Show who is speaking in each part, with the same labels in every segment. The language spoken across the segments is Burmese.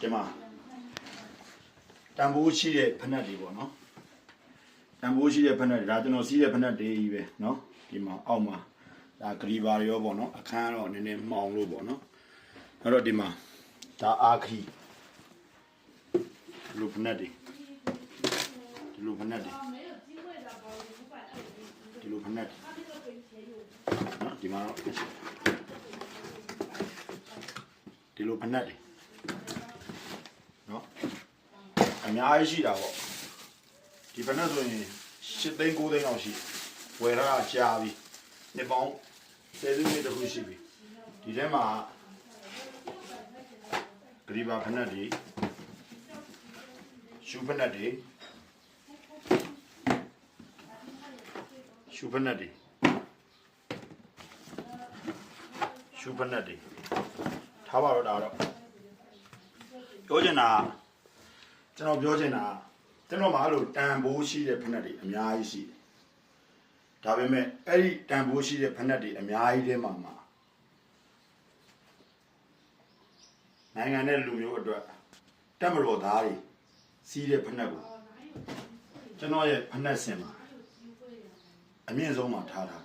Speaker 1: ဒီမှာတန်ဖိုးရှိတဲ့ဖက်နှက်တွေပေါ့နော်တန်ဖိုးရှိတဲ့ဖက်နှက်တွေဒါကျွန်တော်စီးတဲ့ဖက်နှက်တွေကြီးပဲနော်ဒီမှာအောက်မှာဒါဂရီဘာတွေရောပေါ့နော်အခန်းတော့နည်းနည်းမှောင်လို့ပေါ့နော်အဲ့တော့ဒီမှာဒါအာခီလူဖက်နှက်တွေဒီလူဖက်နှက်တွေဒီလူဖက်နှက်တွေနော်ဒီမှာတော့ဒီလိုဖက်နှက်တွေ နော်အများကြီးရှိတာပေါ့ဒီဖက်နှက်ဆိုရင်7သိန်း9သိန်းလောက်ရှိဝယ်ရတာကြာပြီနှစ်ပေါင်း10စုနှစ်တခုရှိပြီဒီထဲမှာဂရီဘာဖက်နှက်တွေရှူဖက်နှက်တွေရှူဖက်နှက်တွေရှူဖက်နှက်တွေထားပါတော့ဒါတော့ ပြောချင်တာကကျွန်တော်ပြောချင်တာကကျွန်တော်မှအဲ့လိုတန်ဖိုးရှိတဲ့ဖက်နှက်တွေအများကြီးရှိတယ်ဒါပေမဲ့အဲ့ဒီတန်ဖိုးရှိတဲ့ဖက်နှက်တွေအများကြီးထဲမှာမှာနိုင်ငံတဲ့လူမျိုးအတွက်တက်မတော်သားတွေစီးတဲ့ဖက်နှက်ကိုကျွန်တော်ရဲ့ဖက်နှက်စင်မှာအမြင့်ဆုံးမှာထားတာ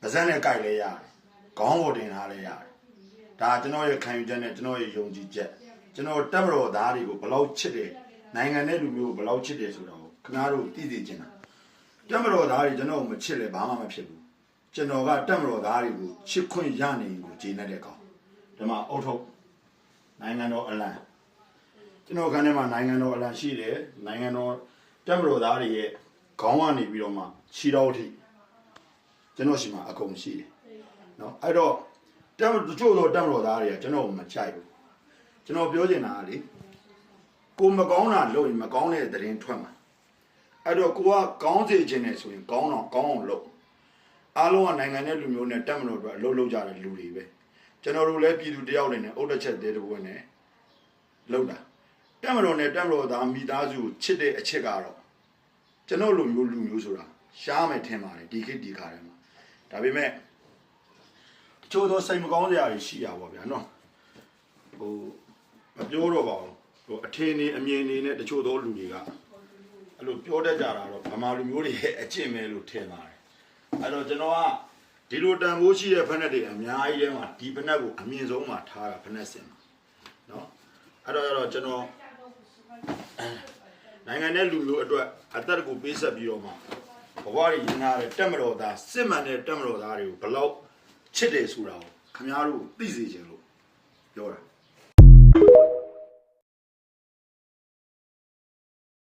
Speaker 1: ပါဇက်နဲ့ကြိုက်လဲရတယ်ခေါင်းပေါ်တင်ထားလဲရတယ် ဒါကျွန်တော်ရဲ့ခံယူချက်နဲ့ကျွန်တော်ရဲ့ယုံကြည်ချက်ကျွန်တော်တက်မတော်သားတွေကိုဘယ်လောက်ချစ်တယ်နိုင်ငံတဲ့လူမျိုးကိုဘယ်လောက်ချစ်တယ်ဆိုတော့ခင်ဗျားတို့သိသိချင်တာတက်မတော်သားတွေကျွန်တော်ကိုမချစ်လဲဘာမှမဖြစ်ဘူးကျွန်တော်ကတက်မတော်သားတွေကိုချစ်ခွင့်ရနေကိုဂျင်းတဲ့ကောင်ဒီမှာအုတ်ထုတ်နိုင်ငံတော်အလံကျွန်တော်ခန်းထဲမှာနိုင်ငံတော်အလံရှိတယ်နိုင်ငံတော်တက်မတော်သားတွေရဲ့ခေါင်းကနေပြီးတော့မှခြေတော်ထိကျွန်တော်ရှိမှာအကုန်ရှိတယ်နော်အဲ့တော့ တက်မတချို့တော့တက်မတော်သားတွေကကျွန်တော်ကိုမချိုက်ဘူးကျွန်တော်ပြောချင်တာကလေကိုမကောင်းတာလုပ်ရင်မကောင်းတဲ့သတင်းထွက်မှာအဲ့တော့ကိုကကောင်းစေခြင်းနဲ့ဆိုရင်ကောင်းတော့ကောင်းအောင်လုပ်အားလုံးကနိုင်ငံတဲ့လူမျိုးနဲ့တက်မလို့အတွက်အလုပ်လုပ်ကြတဲ့လူတွေပဲကျွန်တော်တို့လည်းပြည်သူတယောက်နေနဲ့အုတ်တစ်ချက်သေးတပွင့်နဲ့လုပ်တာတက်မလို့နဲ့တက်မလို့သားမိသားစုကိုချစ်တဲ့အချက်ကတော့ကျွန်တော်လူမျိုးလူမျိုးဆိုတာရှားမယ်ထင်ပါတယ်ဒီခေတ်ဒီခါထဲမှာဒါပေမဲ့တ ချို့သောစိတ်မကောင်းစရာတွေရှိရပါဗျာနော်ဟိုမပြောတော့ပါဘူးဟိုအထင်နေအမြင်နေနဲ့တချို့သောလူတွေကအဲ့လိုပြောတတ်ကြတာတော့ဗမာလူမျိုးတွေရဲ့အကျင့်ပဲလို့ထင်ပါတယ်အဲ့တော့ကျွန်တော်ကဒီလိုတန်ဖိုးရှိတဲ့ဖက်နှက်တွေအများကြီးထဲမှာဒီဖက်နှက်ကိုအမြင့်ဆုံးမှာထားတာဖက်နှက်စင်မှာနော်အဲ့တော့အဲ့တော့ကျွန်တော်နိုင်ငံတဲ့လူမျိုးအတွက်အသက်ကိုပေးဆက်ပြီးတော့မှဘဝရည်ရင်းထားတဲ့တက်မတော်သားစစ်မှန်တဲ့တက်မတော်သားတွေကိုဘယ်လောက် ချစ်တယ်ဆိုတာကိုခင်ဗျားတို့သိစေချင်လို့ပြောတာ